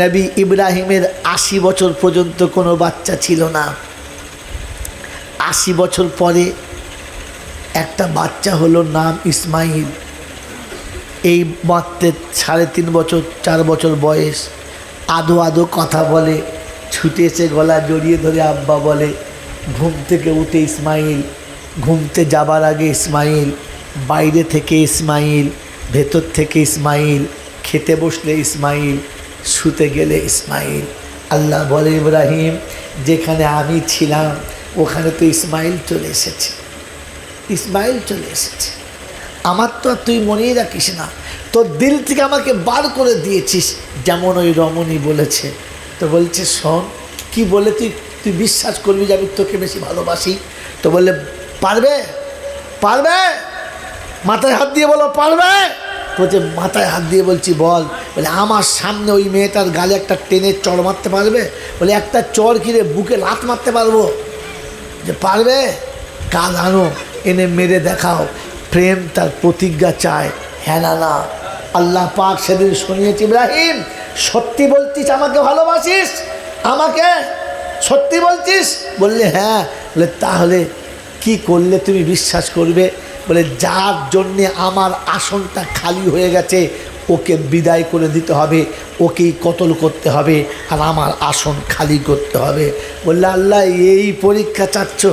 নবী ইব্রাহিমের আশি বছর পর্যন্ত কোনো বাচ্চা ছিল না। আশি বছর পরে একটা বাচ্চা হলো নাম ইসমাইল। এই মাত্রে সাড়ে তিন বছর, চার বছর বয়স। আদো আদো কথা বলে, ছুটে এসে গলা জড়িয়ে ধরে আব্বা বলে, ঘুম থেকে উঠে ইসমাইল ঘুমতে যাবার আগে ইসমাইল, বাইরে থেকে ইসমাইল, ভেতর থেকে ইসমাইল, খেতে বসলে ইসমাইল শুতে গেলে ইসমাইল। আল্লাহ বলে, ইব্রাহিম, যেখানে আমি ছিলাম, ওখানে তো ইসমাইল চলে এসেছে। ইসমাইল চলে এসেছে। আমার তো আর তুই মনেই রাখিস না। তোর দিল থেকে আমাকে বার করে দিয়েছিস, যেমন ওই রমণী বলেছে। তো বলছে, শোন, কি বলে তুই? তুই বিশ্বাস করবি যে আমি তোকে বেশি ভালোবাসি? তো বললে, পারবে? পারবে? মাথায় হাত দিয়ে বলো, পারবে? বলছে মাথায় হাত দিয়ে বলছি বল। বলে, আমার সামনে ওই মেয়েটার গালে একটা টেনের চড় মারতে পারবে? বলে, একটা চড় কিরে বুকে লাত মারতে পারব? যে, পারবে? কাল আনো, এনে মেরে দেখাও। প্রেম তার প্রতিজ্ঞা চায়। হ্যাঁ না আল্লাহ পাক সেদিন শুনিয়েছি, ইব্রাহিম, সত্যি বলছিস আমাকে ভালোবাসিস? আমাকে? সত্যি বলছিস বললে হ্যাঁ। বলে, তাহলে কি করলে তুমি বিশ্বাস করবে? বলে, যার জন্যে আমার আসনটা খালি হয়ে গেছে, ওকে বিদায় করে দিতে হবে, ওকেই কতল করতে হবে আর আমার আসন খালি করতে হবে। বললে, আল্লাহ, এই পরীক্ষা চাচ্ছ?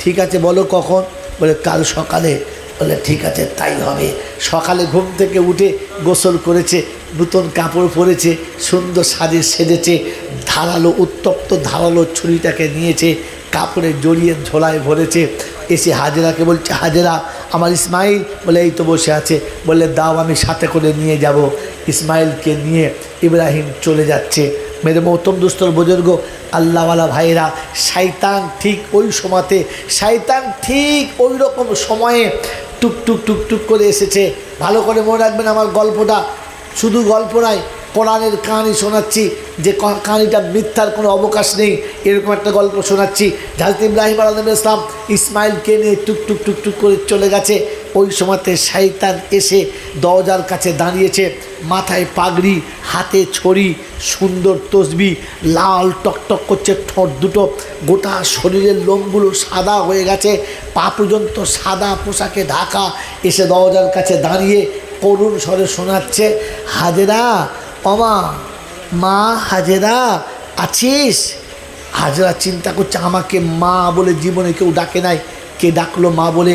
ঠিক আছে, বলো কখন? বলে, কাল সকালে। বলে, ঠিক আছে, তাই হবে। সকালে ঘুম থেকে উঠে গোসল করেছে, নূতন কাপড় পরেছে, সুন্দর সাজে সেজেছে, ধারালো, উত্তপ্ত, ধারালো ছুরিটাকে নিয়েছে, কাপড়ে জড়িয়ে ঝোলায় ভরেছে, এসে হাজেরাকে বলছে, হাজেরা আমার ইসমাইল বলে, এই তো বসে আছে। বললে দাও, আমি সাথে করে নিয়ে যাব। ইসমাইলকে নিয়ে ইব্রাহিম চলে যাচ্ছে। মেরে মৌতম দুস্তর বুজুর্গ, আল্লাহওয়ালা ভাইরা শাইতান ঠিক ওই সময়তে শাইতান ঠিক ওই রকম সময়ে টুকটুক টুক টুক টুক করে এসেছে। ভালো করে মনে রাখবেন আমার গল্পটা। শুধু গল্প নয় কোরআনের কাহানি শোনাচ্ছি, যে কাহিনিটা মিথ্যার কোনো অবকাশ নেই, এরকম একটা গল্প শোনাচ্ছি। জাহাজ ইব্রাহিম আলম ইসলাম ইসমাইলকে নিয়ে টুক টুক টুক টুক করে চলে গেছে। ওই সময়তে শাইতান এসে দরজার কাছে দাঁড়িয়েছে, মাথায় পাগড়ি, হাতে ছড়ি, সুন্দর তসবি, লাল টকটক করছে, ঠোঁট দুটো, গোটা শরীরের লোমগুলো সাদা হয়ে গেছে। পা পর্যন্ত সাদা পোশাকে ঢাকা, এসে দরজার কাছে দাঁড়িয়ে করুণ স্বরে শোনাচ্ছে, হাজেরা অমা মা হাজেরা আছিস? হাজরা চিন্তা করছে, আমাকে মা বলে জীবনে কেউ ডাকে নাই। কে ডাকলো মা বলে,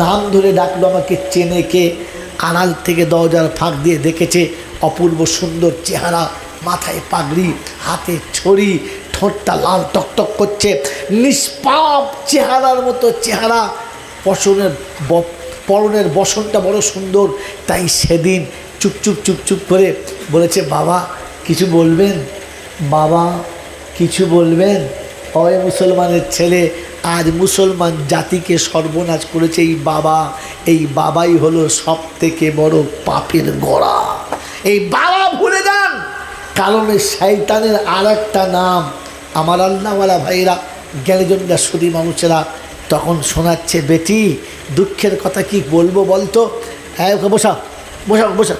নাম ধরে ডাকলো আমাকে, চেনে কে? আড়াল থেকে দরজার ফাঁক দিয়ে দেখেছে, অপূর্ব সুন্দর চেহারা, মাথায় পাগড়ি, হাতে ছড়ি, ঠোঁটটা লাল টকটক করছে। নিষ্পাপ চেহারার মতো চেহারা। পশনের পরনের বসনটা বড় সুন্দর, তাই সেদিন চুপ চুপ চুপ চুপ করে বলেছে, বাবা, কিছু বলবেন? বাবা, কিছু বলবেন? অয় মুসলমানের ছেলে, আজ মুসলমান জাতিকে সর্বনাশ করেছে, এই বাবা, এই বাবাই হলো সব থেকে বড় পাপের গড়া। এই বাবা, ভুলে যান! কারণ এই শয়তানের আর একটা নাম আমার আল্লাহওয়ালা ভাইরা জ্ঞানীজনরা, সুদী মানুষেরা তখন শোনাচ্ছে, বেটি, দুঃখের কথা কি বলব বলতো? হ্যাঁ বসা বসা বসা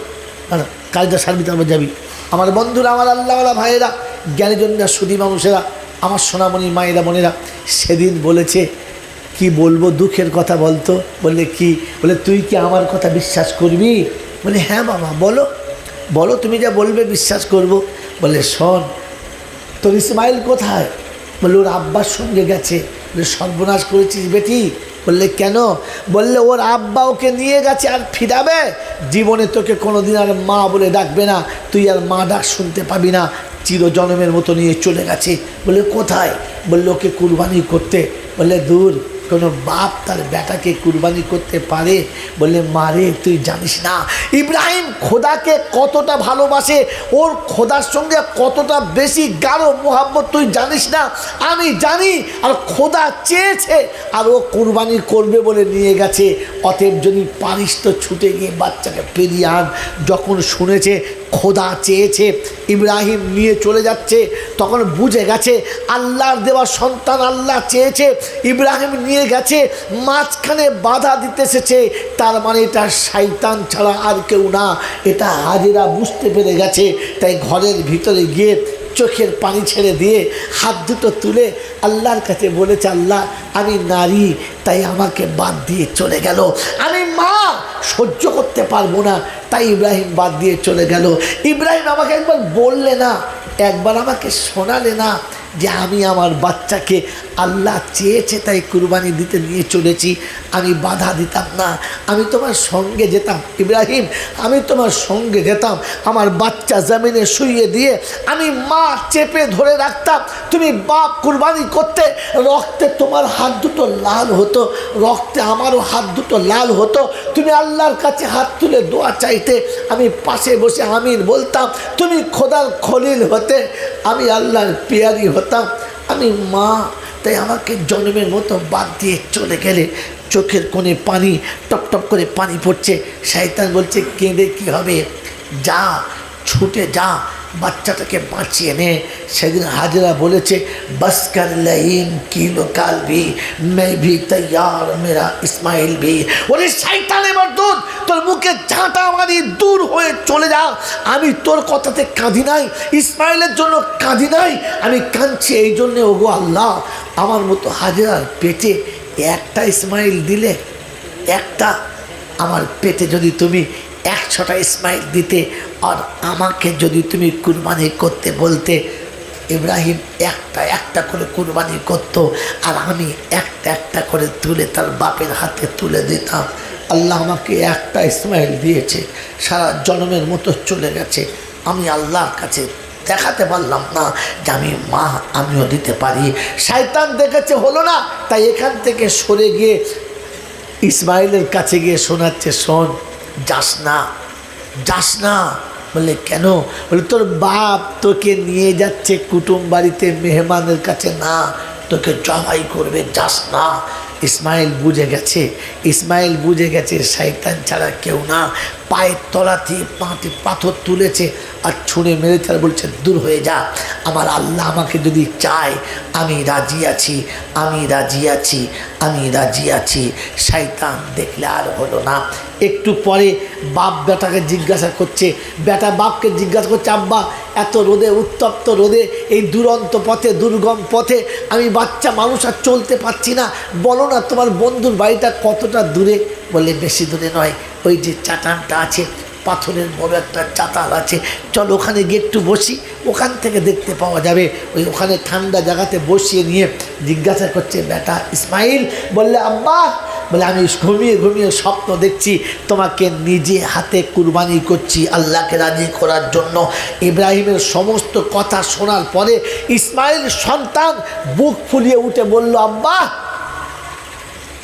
কাজটা সারবি তারপর যাবি। আমার বন্ধুরা, আমার আল্লাহওয়ালা ভাইয়েরা, জ্ঞানীজনরা সুদী মানুষেরা, আমার সোনামণি মায়েরা, বোনেরা, সেদিন বলেছে, কি বলব দুঃখের কথা বলতো? বললে, কি? বলে, তুই কি আমার কথা বিশ্বাস করবি? বলে হ্যাঁ বাবা, বলো। বলো, তুমি যা বলবে বিশ্বাস করব। বলে, শোন, তোর ইসমাইল কোথায়? বলে, ওর আব্বার সঙ্গে গেছে। বলে, সর্বনাশ করেছিস বেটি। বললে, কেন? বললে, ওর আব্বা ওকে নিয়ে গেছে আর ফিরাবে? জীবনে তোকে কোনোদিন আর মা বলে ডাকবে না। তুই আর মা ডাক শুনতে পাবি না। চিরজনমের মতো নিয়ে চলে গেছে। বলে কোথায়? বললে, ওকে কুরবানি করতে। বললে, দূর। কোনো বাপ তার বেটাকে কুরবানি করতে পারে? বলে মারে তুই জানিস না, ইব্রাহিম খোদাকে কতটা ভালোবাসে, ওর খোদার সঙ্গে কতটা বেশি গাঢ় মোহাম্মত তুই জানিস না? আমি জানি, আর খোদা চেয়েছে, আর ও কুরবানি করবে বলে নিয়ে গেছে। অতএব যদি পারিস তো ছুটে গিয়ে বাচ্চাকে পেরিয়ে আন। যখন শুনেছে খোদা চেয়েছে, ইব্রাহিম নিয়ে চলে যাচ্ছে, তখন বুঝে গেছে আল্লাহর দেওয়া সন্তান আল্লাহ চেয়েছে, ইব্রাহিম নিয়ে গেছে, মাঝখানে বাধা দিতে এসেছে, তার মানে এটা শয়তান ছাড়া আর কেউ না, এটা হাজিরা বুঝতে পেরে গেছে, তাই ঘরের ভিতরে গিয়ে চোখের পানি ছেড়ে দিয়ে হাত দুটো তুলে আল্লাহর কাছে বলেছে, আল্লাহ, আমি নারী, তাই আমাকে বাদ দিয়ে চলে গেল। আমি মা, সহ্য করতে পারব না, তাই ইব্রাহিম বাদ দিয়ে চলে গেল। ইব্রাহিম আমাকে একবার বললে না, একবার আমাকে শোনালে না যে আমি আমার বাচ্চাকে আল্লাহ চেয়েছে তাই কুরবানি দিতে নিয়ে চলেছি। আমি বাধা দিতাম না। আমি তোমার সঙ্গে যেতাম। ইব্রাহিম, আমি তোমার সঙ্গে যেতাম। আমার বাচ্চা জামিনে শুইয়ে দিয়ে আমি মা চেপে ধরে রাখতাম। তুমি বাপ কুরবানি করতে, রক্তে তোমার হাত দুটো লাল হতো, রক্তে আমারও হাত দুটো লাল হতো। তুমি আল্লাহর কাছে হাত তুলে দোয়া চাইতে, আমি পাশে বসে আমির বলতাম, তুমি খোদার খলিল হতে, আমি আল্লাহর পেয়ারি হতাম আমি মা, তাই আমাকে জন্মের মতো বাদ দিয়ে চলে গেলে চোখের কোণে পানি, টপ টপ করে পানি পড়ছে। শায়তান বলছে, কেঁদে কী হবে? যা, ছুটে যা। বাচ্চাটাকে বাঁচিয়ে নে। সেদিন হাজিরা বলেছে, বাস কর লাইন কিলো কাল ভি ভি তৈয়ার, মেরা ইসমাইল ভি। ওরে এবার দুধ তোর মুখে ঝাঁটা মারি, দূর হয়ে চলে যা। আমি তোর কথাতে কাঁদি নাই, ইসমাইলের জন্য কাঁদি নাই। আমি কাঁদছি, এই জন্যে ওগো আল্লাহ, আমার মতো হাজরার পেটে একটা ইসমাইল দিলে, একটা আমার পেটে যদি তুমি একশোটা ইসমাইল দিতে আর আমাকে যদি তুমি কুরবানি করতে বলতে, ইব্রাহিম একটা একটা করে কুরবানি করত আর আমি একটা একটা করে তুলে তার বাপের হাতে তুলে দিতাম। আল্লাহ আমাকে একটা ইসমাইল দিয়েছে, সারা জন্মের মতো চলে গেছে। আমি আল্লাহর কাছে দেখাতে পারলাম না যে আমি মা, আমিও দিতে পারি। শয়তান দেখেছে হলো না, তাই এখান থেকে সরে গিয়ে ইসমাইলের কাছে গিয়ে শোনাচ্ছে, শোন। যাস না যাস না। বলে, কেন? বলে, তোর বাপ তোকে নিয়ে যাচ্ছে কুটুম বাড়িতে, মেহমানের কাছে না। তোকে জবাই করবে, যাস না। ইসমাইল বুঝে গেছে, ইসমাইল বুঝে গেছে, শয়তান ছাড়া কেউ না। পায়ের তলাতে পাঁটি পাথর তুলেছে আর ছুঁড়ে মেরেছে আর বলছে, দূর হয়ে যা। আমার আল্লাহ আমাকে যদি চায়, আমি রাজি আছি, আমি রাজি আছি, আমি রাজি আছি। শয়তান দেখলে আর হলো না। একটু পরে বাপ বেটাকে জিজ্ঞাসা করছে, বেটা, বাপকে জিজ্ঞাসা করছে, আব্বা, এত রোদে, উত্তপ্ত রোদে, এই দুরন্ত পথে, দুর্গম পথে আমি বাচ্চা মানুষ আর চলতে পারছি না। বলো না তোমার বন্ধুর বাড়িটা কতটা দূরে? বলে বেশি দূরে নয়, ওই যে চাটানটা আছে, পাথরের বড় একটা চাতাল আছে। চল ওখানে গিয়ে একটু বসি, ওখান থেকে দেখতে পাওয়া যাবে। ওই ওখানে ঠান্ডা জায়গাতে বসিয়ে নিয়ে জিজ্ঞাসা করছে, বেটা ইসমাইল? বললে আব্বা বলে, আমি ঘুমিয়ে ঘুমিয়ে স্বপ্ন দেখছি, তোমাকে নিজে হাতে কুরবানি করছি আল্লাহকে রাজি করার জন্য। ইব্রাহিমের সমস্ত কথা শোনার পরে ইসমাইল সন্তান বুক ফুলিয়ে উঠে বলল আব্বা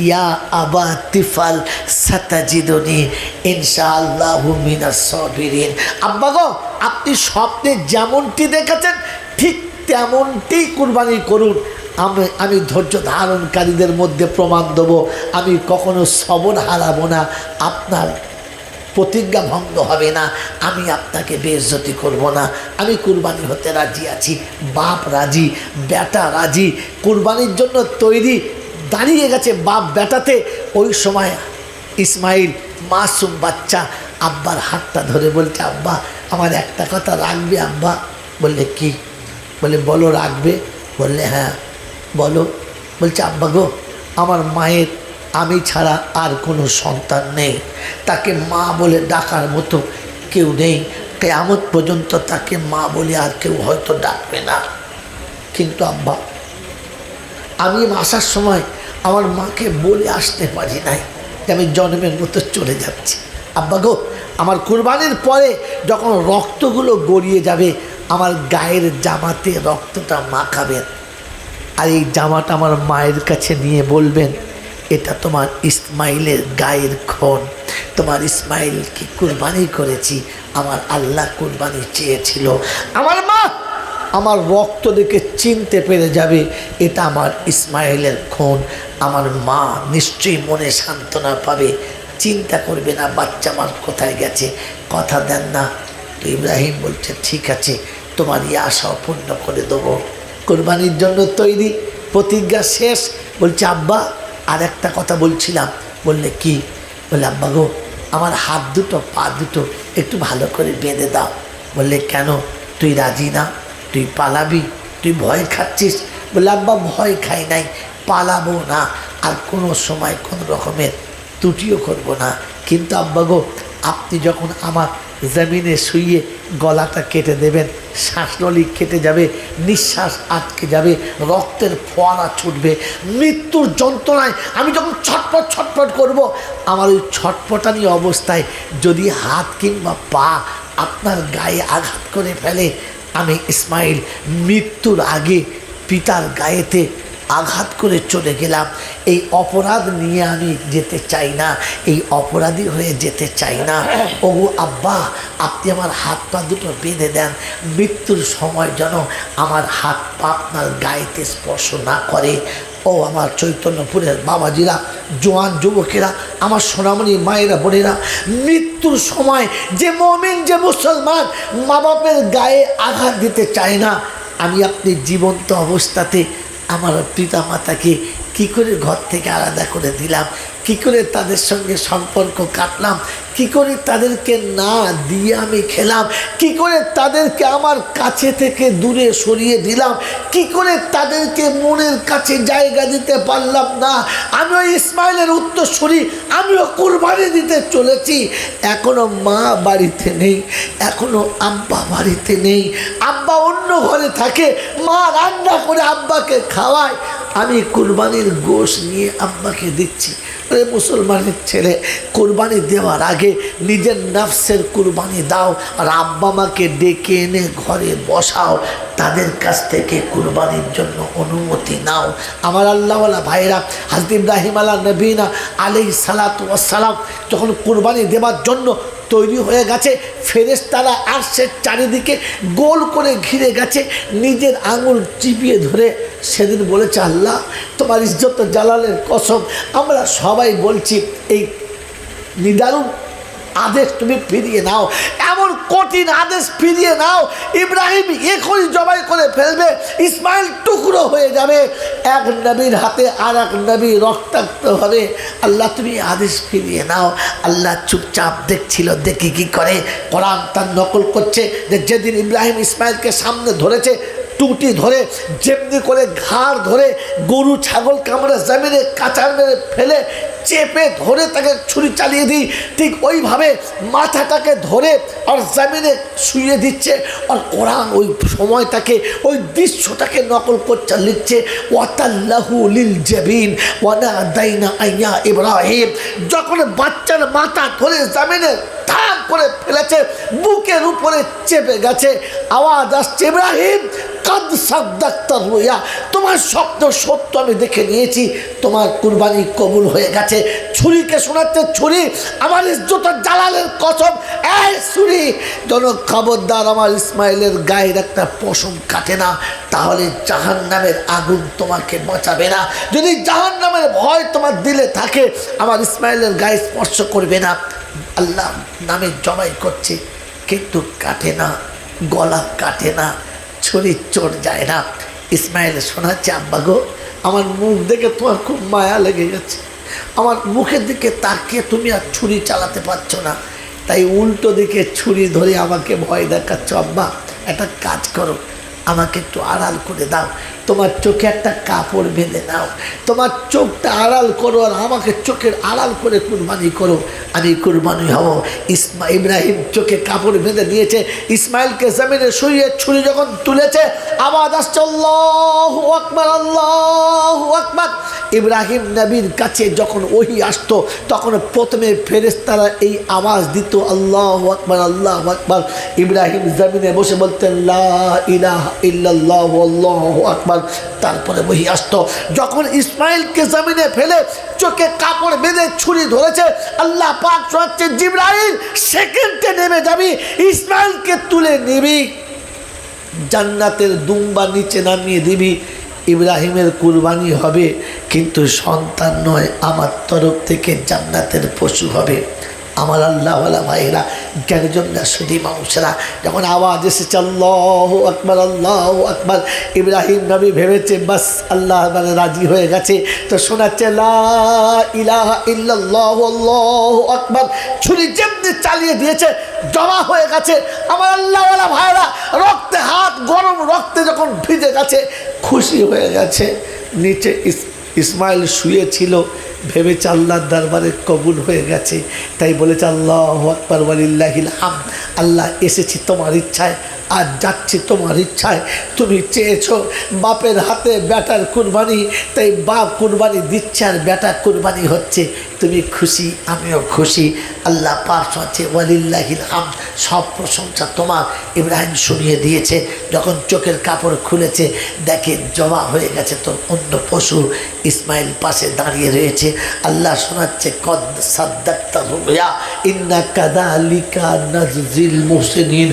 ইয়া আবা তিফাল সাতাজিদনি ইনশাআল্লাহ মিনাস সাবিরিন। আব্বা গো, আপনি স্বপ্নে যেমনটি দেখেছেন, ঠিক তেমনটি কুরবানি করুন। আমি আমি ধৈর্য ধারণকারীদের মধ্যে প্রমাণ দেবো, আমি কখনো সবর হারাবো না, আপনার প্রতিজ্ঞা ভঙ্গ হবে না, আমি আপনাকে বেজ্জতি করব না, আমি কুরবানি হতে রাজি আছি, বাপ রাজি, বেটা রাজি, কুরবানির জন্য তৈরি দাঁড়িয়ে গেছে বাপ বেটাতে। ওই সময় ইসমাইল মাসুম বাচ্চা আব্বার হাতটা ধরে বলছে, আব্বা, আমার একটা কথা রাখবে আব্বা। বললে, কি? বলে বলো, রাখবে। বললে হ্যাঁ বলো। বলছে, আব্বা গো, আমার মায়ের আমি ছাড়া আর কোনো সন্তান নেই। তাকে মা বলে ডাকার মতো কেউ নেই। কেয়ামত পর্যন্ত তাকে মা বলে আর কেউ হয়তো ডাকবে না। কিন্তু আব্বা, আমি আসার সময় আমার মাকে বলে আসতে পারি নাই যে আমি জন্মের মতো চলে যাচ্ছি। আব্বা গো, আমার কুরবানির পরে যখন রক্তগুলো গড়িয়ে যাবে, আমার গায়ের জামাতে রক্তটা মাখাবেন। আর এই জামাটা আমার মায়ের কাছে নিয়ে বলবেন, এটা তোমার ইসমাইলের গায়ের খুন তোমার ইসমাইলকে কুরবানি করেছি? আমার আল্লাহ কুরবানি চেয়েছিল। আমার মা আমার রক্ত দেখে চিনতে পেরে যাবে। এটা আমার ইসমাইলের খুন। আমার মা নিশ্চয়ই মনে সান্ত্বনা পাবে। চিন্তা করবে না, বাচ্চা আমার কোথায় গেছে? কথা দেন না। তো ইব্রাহিম বলছে, ঠিক আছে, তোমার এই আশা পূর্ণ করে দেবো। কোরবানির জন্য তৈরি, প্রতিজ্ঞা শেষ। বলছে, আব্বা, আর একটা কথা বলছিলাম। বললে, কি? বললে আব্বা গো, আমার হাত দুটো, পা দুটো একটু ভালো করে বেঁধে দাও। বললে, কেন? তুই রাজি না? তুই পালাবি, তুই ভয় খাচ্ছিস। বললে আব্বা, ভয় খাই নাই, পালাবো না। আর কোনো সময় কোনো রকমের ত্রুটিও করব না। কিন্তু আব্বা গো, আপনি যখন আমার জমিনে শুইয়ে গলাটা কেটে দেবেন, শ্বাসনলি কেটে যাবে, নিঃশ্বাস আটকে যাবে, রক্তের ফোয়ারা ছুটবে, মৃত্যুর যন্ত্রণায় আমি যখন ছটপট ছটপট করব, আমার ওই ছটপটানি অবস্থায় যদি হাত কিংবা পা আপনার গায়ে আঘাত করে ফেলে আমি ইসমাইল মৃত্যুর আগে পিতার গায়েতে আঘাত করে চলে গেলাম। এই অপরাধ নিয়ে আমি যেতে চাই না, এই অপরাধী হয়ে যেতে চাই না। ও আব্বা, আপনি আমার হাত পা দুটো বেঁধে দেন, মৃত্যুর সময় যেন আমার হাত পা আপনার গায়েতে স্পর্শ না করে। ও আমার চৈতন্যপুরের বাবাজিরা, জোয়ান যুবকেরা, আমার সোনামণি মায়েরা, বোনেরা, মৃত্যুর সময় যে মমিন, যে মুসলমান মা বাপের গায়ে আঘাত দিতে চায় না, আমি আপনি জীবন্ত অবস্থাতে আমার পিতা মাতাকে কী করে ঘর থেকে আলাদা করে দিলাম? কি করে তাদের সঙ্গে সম্পর্ক কাটলাম? কি করে তাদেরকে না দিয়ে আমি খেলাম? কি করে তাদেরকে আমার কাছে থেকে দূরে সরিয়ে দিলাম? কি করে তাদেরকে মনের কাছে জায়গা দিতে পারলাম না? আমিও ইসমাইলের উত্তরসূরি, আমিও কোরবানি দিতে চলেছি। এখনও মা বাড়িতে নেই, এখনও আব্বা বাড়িতে নেই। আব্বা অন্য ঘরে থাকে, মা রান্না করে আব্বাকে খাওয়ায়। আমি কুরবানির গোশ নিয়ে আব্বাকে দিচ্ছি। ওরে মুসলমানের ছেলে, কুরবানি দেওয়ার আগে নিজের নফসের কুরবানি দাও আর আব্বা মাকে ডেকে এনে ঘরে বসাও। তাদের কাছ থেকে কুরবানির জন্য অনুমতি নাও। আমার আল্লাহওয়ালা ভাইরা হাজরত ইব্রাহিম আল্লাহ নবীনা আলি সালাত সালাম, যখন কুরবানি দেওয়ার জন্য তৈরি হয়ে গেছে। ফেরেশতারা আসছে, চারিদিকে গোল করে ঘিরে গেছে। নিজের আঙুল চিপিয়ে ধরে সেদিন বলেছে, আল্লাহ, তোমার ইজ্জত জালালের কসম, আমরা সবাই বলছি, এই নিদারুণ আদেশ তুমি ফিরিয়ে নাও। এমন কঠিন আদেশ ফিরিয়ে নাও। ইব্রাহিম এখনই জবাই করে ফেলবে। ইসমাইল টুকরো হয়ে যাবে। এক নবীর হাতে আর এক নবী রক্তাক্ত হবে। আল্লাহ, তুমি আদেশ ফিরিয়ে নাও। আল্লাহ চুপচাপ দেখছিল, দেখি কি করে। কোরআন তার নকল করছে যে যেদিন ইব্রাহিম ইসমাইলকে সামনে ধরেছে টুটি ধরে, যেমনি করে ঘাড় ধরে, গরু, ছাগল কামড়ে, জমিনে কাঁচার মেরে ফেলে চেপে ধরে তাকে ছুরি চালিয়ে দিই। ঠিক ওইভাবে মাথাটাকে ধরে আর জমিনে শুয়ে দিচ্ছে আর কোরআন ওই সময়টাকে, ওই দৃশ্যটাকে নকল করছে, লিখছে, ওয়াতাল্লাহু লিল ইব্রাহিম। যখন বাচ্চার মাথা ধরে জামিনে থাম করে ফেলেছে, বুকের উপরে চেপে গেছে, আওয়াজ আসছে, ইব্রাহিম, কাদ সাদ্দাক্তার রইয়া তোমার স্বপ্ন সত্য আমি দেখে নিয়েছি, তোমার কুরবানি কবুল হয়ে গেছে। ছুরিকে শোনাচ্ছে, ছুরি, আমার ইজ্জত জালালের কসম। এই ছুরি যেন খবরদার, আমার ইসমাইলের গায়ের একটা পশম কাটে না, তাহলে জাহান নামের আগুন তোমাকে বাঁচাবে না। যদি জাহান নামের ভয় তোমার দিলে থাকে, আমার ইসমাইলের গায়ে স্পর্শ করবে না। আল্লাহ নামে জমাই করছে, কিন্তু কাটে না, গলা কাটে না ছুরির চোট যায় না। ইসমাইল শোনাচ্ছে, আব্বা গো, আমার মুখ দেখে তোমার খুব মায়া লেগে গেছে। আমার মুখের দিকে তাকিয়ে তুমি আর ছুরি চালাতে পারছ না। তাই উল্টো দিকে ছুরি ধরে আমাকে ভয় দেখাচ্ছ, আব্বা। একটা কাজ করো, আমাকে একটু আড়াল করে দাও। তোমার চোখে একটা কাপড় বেঁধে নাও। তোমার চোখটা আড়াল করো আর আমাকে চোখের আড়াল করে কুরবানি করো। আমি কুরবানি হব। ইসমা ইব্রাহিম চোখে কাপড় বেঁধে নিয়েছে ইসমাইলকে জমিনে শুয়ে ছুরি যখন তুলেছে, আওয়াজ আসছে ইব্রাহিম নবীর কাছে যখন ওহি আসতো, তখন প্রথমে ফেরেস্তারা এই আওয়াজ দিত, আল্লাহ আকবার আল্লাহ আকবার। ইব্রাহিম জমিনে বসে বলতেন, লা ইলাহা ইল্লাল্লাহু, আল্লাহু আকবার। তারপরে ওহি আসতো যখন ইসমাইলকে জমিনে ফেলে চোখে কাপড় বেঁধে ছুরি ধরেছে, আল্লাহ পাক শোনাচ্ছে, জিব্রাইল, সেকেন্ডে নেমে যাবি, ইসমাইলকে তুলে নিবি। জান্নাতের দুম্বা নিচে নামিয়ে দিবি, ইব্রাহিমের কুরবানি হবে, কিন্তু সন্তান নয়, আমার তরফ থেকে জান্নাতের পশু হবে। আমার আল্লাহওয়ালা ভাইরা জ্ঞানজনরা শুধু মানুষেরা যখন আওয়াজ এসেছে, আল্লাহ আকবর আল্লাহ আকবর, ইব্রাহিম নবী ভেবেছে, বাস, আল্লাহ মানে রাজি হয়ে গেছে। তো শোনাচ্ছে ইলাহা ইল্লাল্লাহু, আল্লাহু আকবর। ছুরি যেমনি চালিয়ে দিয়েছে, জমা হয়ে গেছে। আমার আল্লাহওয়ালা ভাইরা, রক্তে হাত গরম রক্তে যখন ভিজে গেছে, খুশি হয়ে গেছে। নিচে ইস- ইসমাইল শুয়েছিল ভেবেছে আল্লাহর দরবারে কবুল হয়ে গেছে তাই বলেছে আল্লাহ আকবর আল্লাহ এসেছি তোমার ইচ্ছায় আর যাচ্ছি তোমার ইচ্ছায়। তুমি চেয়েছো বাপের হাতে ব্যাটার কুরবানি, তাই বাপ কুরবানি দিচ্ছে আর ব্যাটা কুরবানি হচ্ছে। তুমি খুশি, আমিও খুশি। আল্লাহ পাশ আছে ওয়ালিল্লাহিল হাম সব প্রশংসা তোমার। ইব্রাহিম শুনিয়ে দিয়েছে, যখন চোখের কাপড় খুলেছে, দেখে জমা হয়ে গেছে তোর অন্য পশু। ইসমাইল পাশে দাঁড়িয়ে রয়েছে, আল্লাহ শোনাচ্ছে, কদ সাদ্দাক্তা রুয়া ইন্না কাদালিকা নাজজিল মুহসিনিন।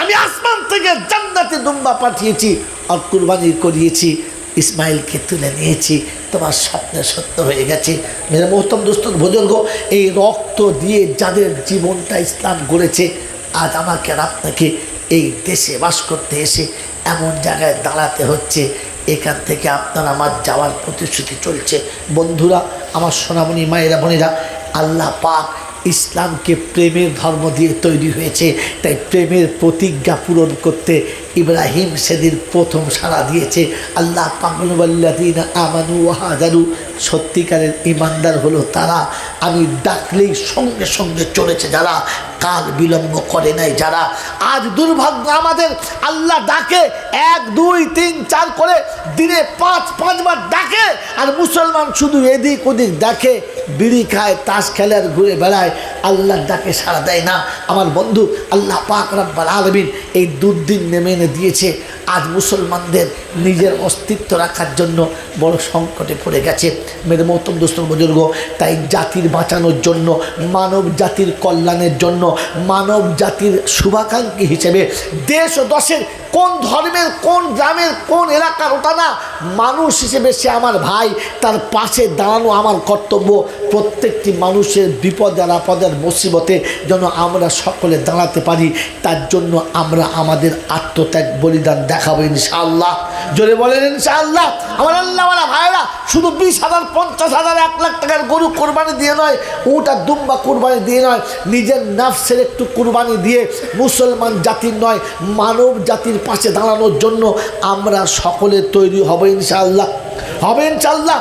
আমি আসমান থেকে জান্নাতে দুম্বা পাঠিয়েছি আর কুরবানি করিয়েছি ইসমাইলকে তুলে নিয়েছি। তোমার স্বপ্ন সত্য হয়ে গেছে। মেরে মোহতম দোস্তর বুজুর্গ, এই রক্ত দিয়ে যাদের জীবনটা ইসলাম গড়েছে, আজ আমাকে আর আপনাকে এই দেশে বাস করতে এসে এমন জায়গায় দাঁড়াতে হচ্ছে, এখান থেকে আপনার আমার যাওয়ার প্রতিশ্রুতি চলছে। বন্ধুরা, আমার সোনামণি, মায়েরা, বোনেরা, আল্লাহ পাক ইসলামকে প্রেমের ধর্ম দিয়ে তৈরি হয়েছে। তাই প্রেমের প্রতিজ্ঞা পূরণ করতে ইব্রাহিম সেদিন প্রথম সাড়া দিয়েছে। আল্লাহ পাগলবাল্লাদিন আমানু হাজারু সত্যিকারের ইমানদার হলো তারা। আমি ডাকলেই সঙ্গে সঙ্গে চলেছে যারা। কাল বিলম্ব করে নাই যারা। আজ দুর্ভাগ্য আমাদের আল্লাহ ডাকে, এক, দুই, তিন, চার করে দিনে পাঁচ, পাঁচবার ডাকে, আর মুসলমান শুধু এদিক ওদিক দেখে, বিড়ি খায়, তাস খেলে আর ঘুরে বেড়ায়। আল্লাহর ডাকে সাড়া দেয় না। আমার বন্ধু আল্লাহ পাক রব্বাল আলমিন এই দুর্দিন নেমে এনে দিয়েছে। আজ মুসলমানদের নিজের অস্তিত্ব রাখার জন্য বড় সংকটে পড়ে গেছে। মেরে মৌতম দুস্তর বুজুর্গ, তাই জাতির বাঁচানোর জন্য, মানব জাতির কল্যাণের জন্য, মানব জাতির শুভাকাঙ্ক্ষী হিসেবে দেশ ও দশের কোন ধর্মের, কোন গ্রামের, কোন এলাকার ওটা না মানুষ হিসেবে সে আমার ভাই, তার পাশে দাঁড়ানো আমার কর্তব্য। প্রত্যেকটি মানুষের বিপদ আর আপদের মুসিবতে যেন আমরা সকলে দাঁড়াতে পারি, তার জন্য আমরা আমাদের আত্মত্যাগ, বলিদান দেখাবো ইনশাআল্লাহ। জোরে বলেন ইনশাআল্লাহ। আমার আল্লাহ আমার ভাইরা শুধু বিশ হাজার, পঞ্চাশ হাজার, এক লাখ টাকার গরু কোরবানি দিয়ে নয়, উটা দুম্বা কোরবানি দিয়ে নয়, নিজের নাফসের একটু কোরবানি দিয়ে মুসলমান জাতির নয়, মানব জাতির পাশে দাঁড়ানোর জন্য আমরা সকলে তৈরি হবে ইনশাআল্লাহ। হবে ইনশাআল্লাহ।